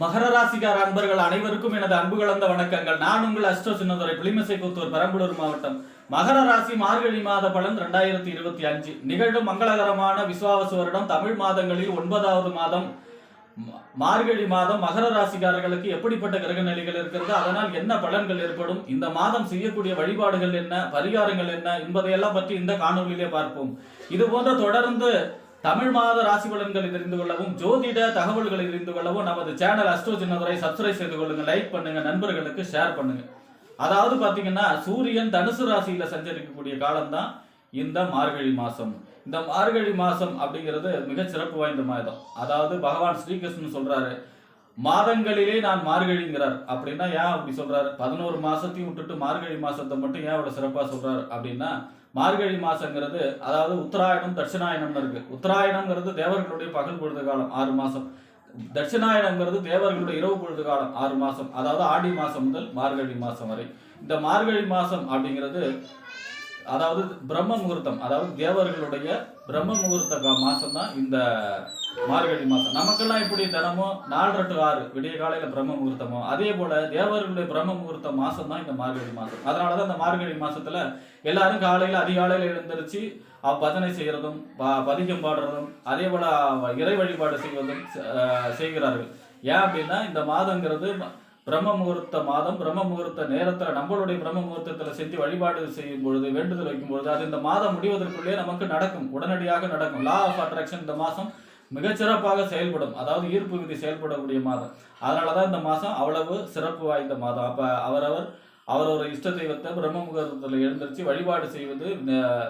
மகர ராசிக்கார அன்பர்கள் அனைவருக்கும் எனது அன்பு கலந்த வணக்கங்கள். நான் உங்கள் அஷ்ட சின்னதுரை பிளிமசை புத்தூர் பெரம்பலூர் மாவட்டம். மகர ராசி மார்கழி மாத பலன் ரெண்டாயிரத்தி இருபத்தி அஞ்சு. நிகழும் மங்களகரமான விசுவாவசு வருடம் தமிழ் மாதங்களில் ஒன்பதாவது மாதம். மார்கழி மாதம் மகர ராசிக்காரர்களுக்கு எப்படிப்பட்ட கிரக நிலைகள் இருக்கிறது அதனால் என்ன பலன்கள் ஏற்படும் இந்த மாதம் செய்யக்கூடிய வழிபாடுகள் என்ன பரிகாரங்கள் என்ன என்பதையெல்லாம் பற்றி இந்த காணொளியிலே பார்ப்போம். இது போன்ற தொடர்ந்து தமிழ் மாத ராசி பலன்களை தெரிந்து கொள்ளவும் ஜோதிட தகவல்களை தெரிந்து கொள்ளவும் நமது சேனல் அஸ்ட்ரோ சின்னதுரை சப்ஸ்கிரைப் செய்து கொள்ளுங்க லைக் பண்ணுங்க நண்பர்களுக்கு ஷேர் பண்ணுங்க. அதாவது பாத்தீங்கன்னா சூரியன் தனுசு ராசியில சஞ்சரிக்கக்கூடிய காலம்தான் இந்த மார்கழி மாசம். இந்த மார்கழி மாசம் அப்படிங்கிறது மிக சிறப்பு வாய்ந்த மாதம். அதாவது பகவான் ஸ்ரீகிருஷ்ணன் சொல்றாரு மாதங்களிலே நான் மார்கழிங்கிறார். அப்படின்னா ஏன் அப்படி சொல்றாரு? பதினோரு மாசத்தையும் விட்டுட்டு மார்கழி மாசத்தை மட்டும் ஏன் அவ்வளவு சிறப்பா சொல்றாரு? அப்படின்னா மார்கழி மாசங்கிறது அதாவது உத்தராயணம் தட்சிணாயணம்னு இருக்கு. உத்தராயணம்ங்கிறது தேவர்களுடைய பகல் பொழுது காலம் ஆறு மாசம். தட்சிணாயனங்கிறது தேவர்களுடைய இரவு பொழுது காலம் ஆறு மாசம். அதாவது ஆடி மாசம் முதல் மார்கழி மாசம் வரை. இந்த மார்கழி மாசம் அப்படிங்கிறது அதாவது பிரம்ம முகூர்த்தம் அதாவது தேவர்களுடைய பிரம்ம முகூர்த்த கா- மாசம் தான் இந்த மார்கழி மாசம். நமக்கெல்லாம் இப்படி தினமும் நாலு டு ஆறு விடிய காலையில பிரம்ம முகூர்த்தமோ அதே போல தேவர்களுடைய பிரம்ம முகூர்த்த மாசம் தான் இந்த மார்கழி மாசம். அதனாலதான் இந்த மார்கழி மாசத்துல எல்லாரும் காலையில அதிகாலையில எழுந்திருச்சு பஜனை செய்யறதும் பதிகம் பாடுறதும் அதே போல இறை வழிபாடு செய்வதும் செய்கிறார்கள். ஏன் அப்படின்னா இந்த மாதங்கிறது பிரம்ம முகூர்த்த மாதம் பிரம்ம முகூர்த்த நேரத்துல நம்மளுடைய பிரம்ம முகூர்த்தத்துல செஞ்சு வழிபாடு செய்யும் பொழுது வேண்டுதல் வைக்கும் பொழுது அது இந்த மாதம் முடிவதற்குள்ளே நமக்கு நடக்கும் உடனடியாக நடக்கும். லா ஆஃப் அட்ராக்ஷன் இந்த மாதம் மிகச்சிறப்பாக செயல்படும். அதாவது ஈர்ப்பு விதி செயல்படக்கூடிய மாதம். அதனாலதான் இந்த மாதம் அவ்வளவு சிறப்பு வாய்ந்த மாதம். அப்போ அவரவர் அவரவர் இஷ்ட தெய்வத்தை பிரம்ம முகூர்த்தத்தில் எழுந்திருச்சு வழிபாடு செய்வது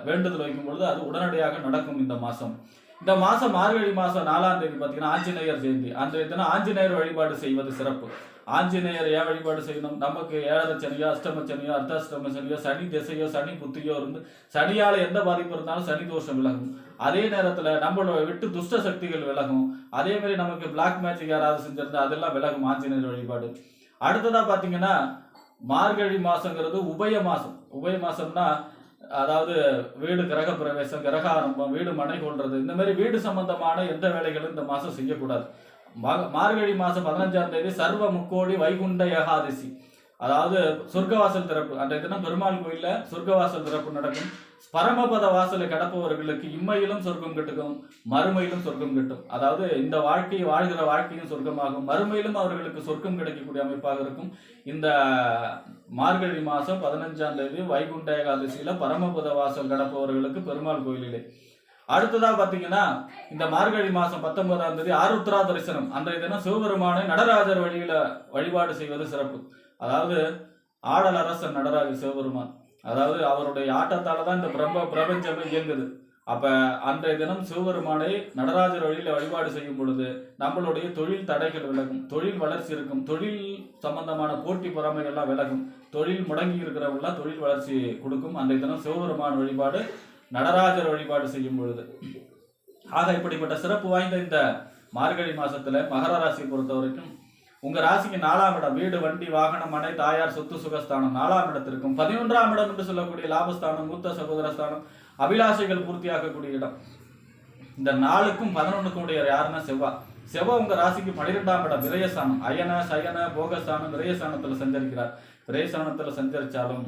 வேண்டுதல் வைக்கும் பொழுது அது உடனடியாக நடக்கும் இந்த மாதம். இந்த மாதம் மார்கழி மாதம் நாலாம் தேதி பார்த்தீங்கன்னா ஆஞ்சநேயர் ஜெயந்தி. அன்றைய தினம் ஆஞ்சநேயர் வழிபாடு செய்வது சிறப்பு. ஆஞ்சநேயர் ஏன் வழிபாடு செய்யணும். நமக்கு ஏழரை சனியோ அஷ்டம சனியோ அர்த்தாஷ்டம சனியோ சனி திசையோ சனி புத்தியோ இருந்து சனியால எந்த பாதிப்பு இருந்தாலும் சனி தோஷம் விலகும். அதே நேரத்தில் நம்மளோட விட்டு துஷ்ட சக்திகள் விலகும். அதே மாதிரி நமக்கு பிளாக் மேஜிக் யாராவது செஞ்சிருந்தா அதெல்லாம் விலகும் ஆஞ்சநேயர் வழிபாடு. அடுத்ததாக பார்த்தீங்கன்னா மார்கழி மாசங்கிறது உபய மாசம். உபய மாசம்னா அதாவது வீடு கிரக பிரவேசம் கிரக ஆரம்பம் வீடு மனை கொள்றது இந்த மாதிரி வீடு சம்பந்தமான எந்த வேலைகளும் இந்த மாசம் செய்யக்கூடாது. மார்கழி மாதம் பதினஞ்சாம் தேதி சர்வ முக்கோடி வைகுண்ட ஏகாதசி. அதாவது சொர்க்கவாசல் திறப்பு. அன்றைய தினம் பெருமாள் கோயிலில் சொர்க்கவாசல் திறப்பு நடக்கும். பரமபத வாசலை கடப்பவர்களுக்கு இம்மையிலும் சொர்க்கம் கிட்டுக்கும் மறுமையிலும் சொர்க்கம் கிட்டும். அதாவது இந்த வாழ்க்கையை வாழ்கிற வாழ்க்கையும் சொர்க்கமாகும். மறுமையிலும் அவர்களுக்கு சொர்க்கம் கிடைக்கக்கூடிய அமைப்பாக இருக்கும். இந்த மார்கழி மாதம் பதினஞ்சாம் தேதி வைகுண்ட ஏகாதசியில் பரமபத வாசல் கடப்பவர்களுக்கு பெருமாள் கோயிலிலே. அடுத்ததா பாத்தீங்கன்னா இந்த மார்கழி மாசம் பத்தொன்பதாம் தேதி ஆருத்ரா தரிசனம். அன்றைய தினம் சிவபெருமானை நடராஜர் வழியில வழிபாடு செய்வது சிறப்பு. அதாவது ஆடல் அரசன் நடராஜர் சிவபெருமான். அதாவது அவருடைய ஆட்டத்தால தான் இந்த பிரம்ம பிரபஞ்சமே இயங்குது. அப்ப அன்றைய தினம் சிவபெருமானை நடராஜர் வழியில வழிபாடு செய்யும் பொழுது நம்மளுடைய தொழில் தடைகள் விலகும். தொழில் வளர்ச்சி இருக்கும். தொழில் சம்பந்தமான போட்டி பொறாமைகள்லாம் விலகும். தொழில் முடங்கி இருக்கிறவங்களாம் தொழில் வளர்ச்சி கொடுக்கும். அன்றைய தினம் சிவபெருமான் வழிபாடு நடராஜர் வழிபாடு செய்யும் பொழுது. ஆக இப்படிப்பட்ட சிறப்பு வாய்ந்த இந்த மார்கழி மாசத்துல மகர ராசியை பொறுத்த வரைக்கும் உங்க ராசிக்கு நாலாம் இடம் வீடு வண்டி வாகனம் மனை தாயார் சொத்து சுகஸ்தானம் நாலாம் இடத்திற்கும். பதினொன்றாம் இடம் என்று சொல்லக்கூடிய லாபஸ்தானம் மூத்த சகோதரஸ்தானம் அபிலாஷைகள் பூர்த்தியாக்கக்கூடிய இடம். இந்த நாளுக்கும் பதினொன்றுக்கும் உடையவர் யாருன்னா செவ்வா. செவ்வா உங்க ராசிக்கு பனிரெண்டாம் இடம் விரயஸ்தானம். அயன சயன போகஸ்தானம் விரயஸ்தானத்துல சஞ்சரிக்கிறார். விரயஸ்தானத்துல சஞ்சரிச்சாலும்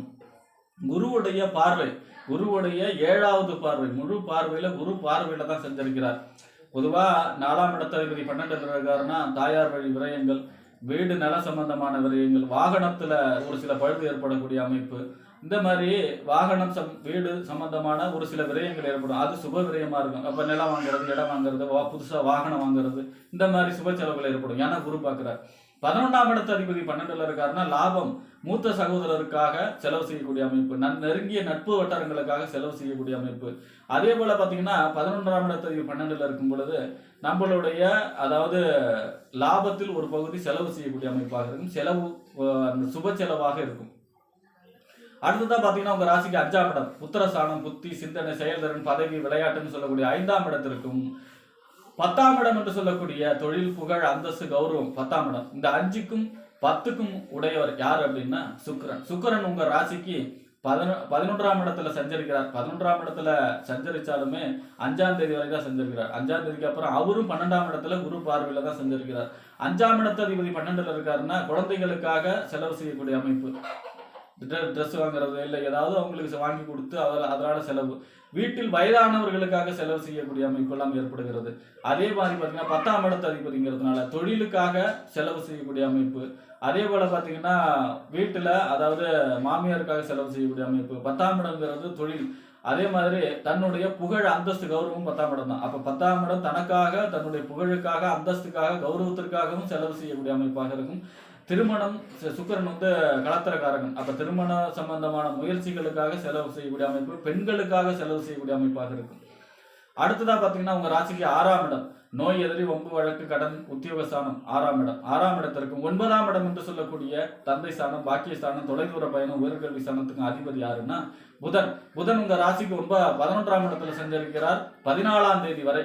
குருவுடைய பார்வை குருவுடைய ஏழாவது பார்வை முழு பார்வையில குரு பார்வையில தான் செஞ்சிருக்கிறார் பொதுவா நாலாம் இடத்ததிபதி பன்னெண்டு இருக்காருன்னா தாயார் வழி விரயங்கள் வீடு நல சம்பந்தமான விரயங்கள் வாகனத்துல ஒரு சில பழுது ஏற்படக்கூடிய அமைப்பு. இந்த மாதிரி வாகனம் சம் வீடு சம்பந்தமான ஒரு சில விரயங்கள் ஏற்படும். அது சுப விரயமா இருக்கும். அப்ப நிலம் வாங்குறது இடம் வாங்குறது வா- புதுசா வாகனம் வாங்குறது இந்த மாதிரி சுப செலவுகள் ஏற்படும். ஏன்னா குரு பார்க்கிறார். பதினொன்றாம் இடத்து அதிபதி பன்னெண்டுல இருக்காருன்னா லாபம் மூத்த சகோதரருக்காக செலவு செய்யக்கூடிய அமைப்பு நன் நெருங்கிய நட்பு வட்டாரங்களுக்காக செலவு செய்யக்கூடிய அமைப்பு. அதே போல பாத்தீங்கன்னா பதினொன்றாம் இடத்து பன்னெண்டுல இருக்கும் பொழுது நம்மளுடைய அதாவது லாபத்தில் ஒரு பகுதி செலவு செய்யக்கூடிய அமைப்பாக இருக்கும். செலவு அந்த சுப செலவாக இருக்கும். அடுத்ததா பாத்தீங்கன்னா உங்க ராசிக்கு அஞ்சாம் இடம். புத்திரசானம் புத்தி சிந்தனை செயல்திறன் பதவி விளையாட்டுன்னு சொல்லக்கூடிய ஐந்தாம் இடத்திற்கும் பத்தாம் இடம் என்று சொல்லக்கூடிய தொழில் புகழ் அந்தஸ்து கௌரவம் பத்தாம் இடம். இந்த அஞ்சுக்கும் பத்துக்கும் உடையவர் யார் அப்படின்னா சுக்கரன். சுக்கரன் உங்க ராசிக்கு பதினொ பதினொன்றாம் இடத்துல சஞ்சரிக்கிறார். பதினொன்றாம் இடத்துல சஞ்சரிச்சாலுமே அஞ்சாம் தேதி வரை தான் சஞ்சரிக்கிறார். அஞ்சாம் தேதிக்கு அப்புறம் அவரும் பன்னெண்டாம் இடத்துல குரு பார்வையில தான் சஞ்சரிக்கிறார். அஞ்சாம் இடத்ததிபதி பன்னெண்டுல இருக்காருன்னா குழந்தைகளுக்காக செலவு செய்யக்கூடிய அமைப்பு. ட்ரெஸ் வாங்குறது இல்லை ஏதாவது அவங்களுக்கு வாங்கி கொடுத்து அதில் அதனால செலவு. வீட்டில் வயதானவர்களுக்காக செலவு செய்யக்கூடிய அமைப்பெல்லாம் ஏற்படுகிறது. அதே மாதிரி பார்த்தீங்கன்னா பத்தாம் இடத்து அதிபதிங்கிறதுனால தொழிலுக்காக செலவு செய்யக்கூடிய அமைப்பு. அதே போல் பார்த்தீங்கன்னா வீட்டில் அதாவது மாமியாருக்காக செலவு செய்யக்கூடிய அமைப்பு. பத்தாம் இடங்கிறது தொழில். அதே மாதிரி தன்னுடைய புகழ் அந்தஸ்து கௌரவம் பத்தாம் இடம் தான். அப்போ பத்தாம் இடம் தனக்காக தன்னுடைய புகழுக்காக அந்தஸ்துக்காக கௌரவத்திற்காகவும் செலவு செய்யக்கூடிய அமைப்பாக இருக்கும். திருமணம் சுக்கரன் வந்து கலத்திரக்காரகன் அப்ப திருமண சம்பந்தமான முயற்சிகளுக்காக செலவு செய்யக்கூடிய அமைப்பு பெண்களுக்காக செலவு செய்யக்கூடிய அமைப்பாக இருக்கும். அடுத்ததா பாத்தீங்கன்னா உங்க ராசிக்கு ஆறாம் இடம். நோய் எதிரி ஒம்பு வழக்கு கடன் உத்தியோகஸ்தானம் ஆறாம் இடம். ஆறாம் இடத்திற்கும் ஒன்பதாம் இடம் என்று சொல்லக்கூடிய தந்தை ஸ்தானம் பாக்கியஸ்தானம் தொலைதூர பயணம் உயர்கல்வி ஸ்தானத்துக்கு அதிபதி யாருன்னா புதன். புதன் உங்க ராசிக்கு ஒன்ப பதினொன்றாம் இடத்துல சென்றிருக்கிறார். பதினாலாம் தேதி வரை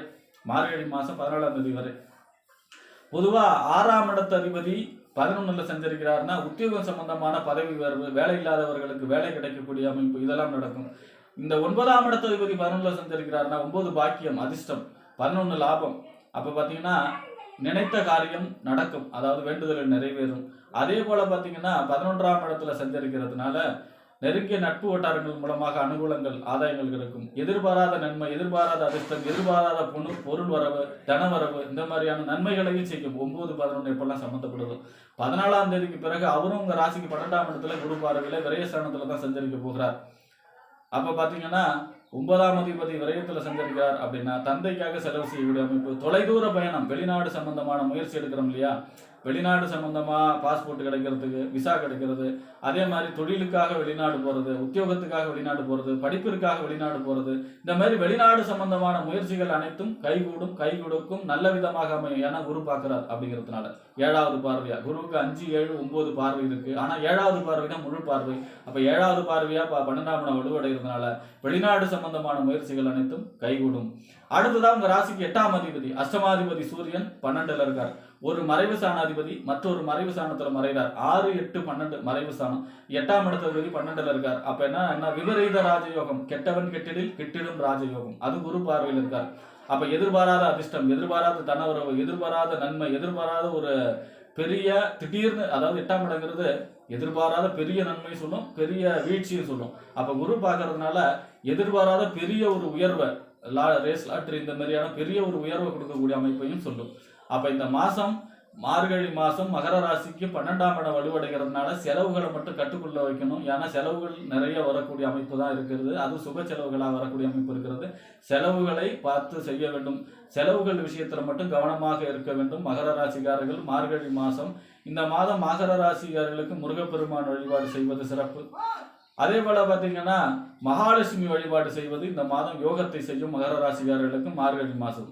மார்கழி மாசம் பதினாலாம் தேதி வரை. பொதுவா ஆறாம் இடத்த அதிபதி பதினொன்னுல செஞ்சிருக்கிறாருன்னா உத்தியோகம் சம்பந்தமான பதவி உயர்வு வேலை இல்லாதவர்களுக்கு வேலை கிடைக்கக்கூடிய அமைப்பு இதெல்லாம் நடக்கும். இந்த ஒன்பதாம் இடத்து அதிபதி பதினொன்னுல செஞ்சிருக்கிறாருன்னா ஒன்பது பாக்கியம் அதிர்ஷ்டம் பதினொன்னு லாபம். அப்ப பாத்தீங்கன்னா நினைத்த காரியம் நடக்கும். அதாவது வேண்டுதல் நிறைவேறும். அதே போல பாத்தீங்கன்னா பதினொன்றாம் இடத்துல செஞ்சிருக்கிறதுனால நெருங்கிய நட்பு வட்டாரங்கள் மூலமாக அனுகூலங்கள் ஆதாயங்கள் கிடைக்கும். எதிர்பாராத நன்மை எதிர்பாராத அதிர்ஷ்டம் எதிர்பாராத பொண்ணு பொருள் வரவு தன வரவு இந்த மாதிரியான நன்மைகளையும் செய்யும் ஒன்பது பதினொன்று எப்பெல்லாம் சம்மந்தப்படுதோ பதினாலாம் தேதிக்கு பிறகு அவரும் உங்கள் ராசிக்கு பன்னெண்டாம் இடத்துல குரு பார்வையில் விரயஸ்தானத்தில் தான் சஞ்சரிக்க போகிறார். அப்போ பார்த்தீங்கன்னா ஒன்பதாம் அதிபதி விரயத்தில் சஞ்சரிக்கிறார் அப்படின்னா தந்தைக்காக செலவு செய்யக்கூடிய அமைப்பு தொலைதூர பயணம் வெளிநாடு சம்பந்தமான முயற்சி எடுக்கிறோம் இல்லையா? வெளிநாடு சம்பந்தமா பாஸ்போர்ட் கிடைக்கிறதுக்கு விசா கிடைக்கிறது அதே மாதிரி தொழிலுக்காக வெளிநாடு போறது உத்தியோகத்துக்காக வெளிநாடு போறது படிப்பிற்காக வெளிநாடு போறது இந்த மாதிரி வெளிநாடு சம்பந்தமான முயற்சிகள் அனைத்தும் கைகூடும் கை கொடுக்கும் நல்ல விதமாக அமையும். ஏன்னா குரு பார்க்கிறார் அப்படிங்கிறதுனால. ஏழாவது பார்வையா? குருவுக்கு அஞ்சு ஏழு ஒன்பது பார்வை இருக்கு. ஆனா ஏழாவது பார்வைனா முழு பார்வை. அப்ப ஏழாவது பார்வையா ப- பன்னெண்டாம் இடம் வலுவடைகிறதுனால வெளிநாடு சம்பந்தமான முயற்சிகள் அனைத்தும் கைகூடும். அடுத்ததான் உங்கள் ராசிக்கு எட்டாம் அதிபதி அஷ்டமாதிபதி சூரியன் பன்னெண்டுல இருக்கார். ஒரு மறைவு சாணாதிபதி மற்றொரு மறைவு சாணத்துல மறைகிறார். ஆறு எட்டு பன்னெண்டு மறைவு சாணம். எட்டாம் இடத்ததிபதி பன்னெண்டுல இருக்கார். அப்ப என்ன என்ன விபரீத ராஜயோகம். கெட்டவன் கெட்டிடில் கிட்டிடும் ராஜயோகம். அது குரு பார்வையில் இருக்கார். அப்ப எதிர்பாராத அதிர்ஷ்டம் எதிர்பாராத தனவரவு எதிர்பாராத நன்மை எதிர்பாராத ஒரு பெரிய திடீர்னு அதாவது எட்டாம் இடங்கிறது எதிர்பாராத பெரிய நன்மை சொல்லும் பெரிய வீழ்ச்சியும் சொல்லும். அப்ப குரு பார்க்கறதுனால எதிர்பாராத பெரிய ஒரு உயர்வை லா ரேஸ் லாட்ரி இந்த மாதிரியான பெரிய ஒரு உயர்வை கொடுக்கக்கூடிய அமைப்பையும் சொல்லும். அப்ப இந்த மாசம் மார்கழி மாசம் மகர ராசிக்கு பன்னெண்டாம் இடம் வலுவடைகிறதுனால செலவுகளை மட்டும் கட்டுக்குள்ள வைக்கணும். ஏன்னா செலவுகள் நிறைய வரக்கூடிய அமைப்பு தான் இருக்கிறது. அது சுப செலவுகளாக வரக்கூடிய அமைப்பு இருக்கிறது. செலவுகளை பார்த்து செய்ய வேண்டும். செலவுகள் விஷயத்துல மட்டும் கவனமாக இருக்க வேண்டும். மகர ராசிக்காரர்கள் மார்கழி மாசம். இந்த மாதம் மகர ராசிக்காரர்களுக்கு முருகப்பெருமான் வழிபாடு செய்வது சிறப்பு. அதே போல பார்த்தீங்கன்னா மகாலட்சுமி வழிபாடு செய்வது இந்த மாதம் யோகத்தை செய்யும் மகர ராசிக்காரர்களுக்கு மார்கழி மாசம்.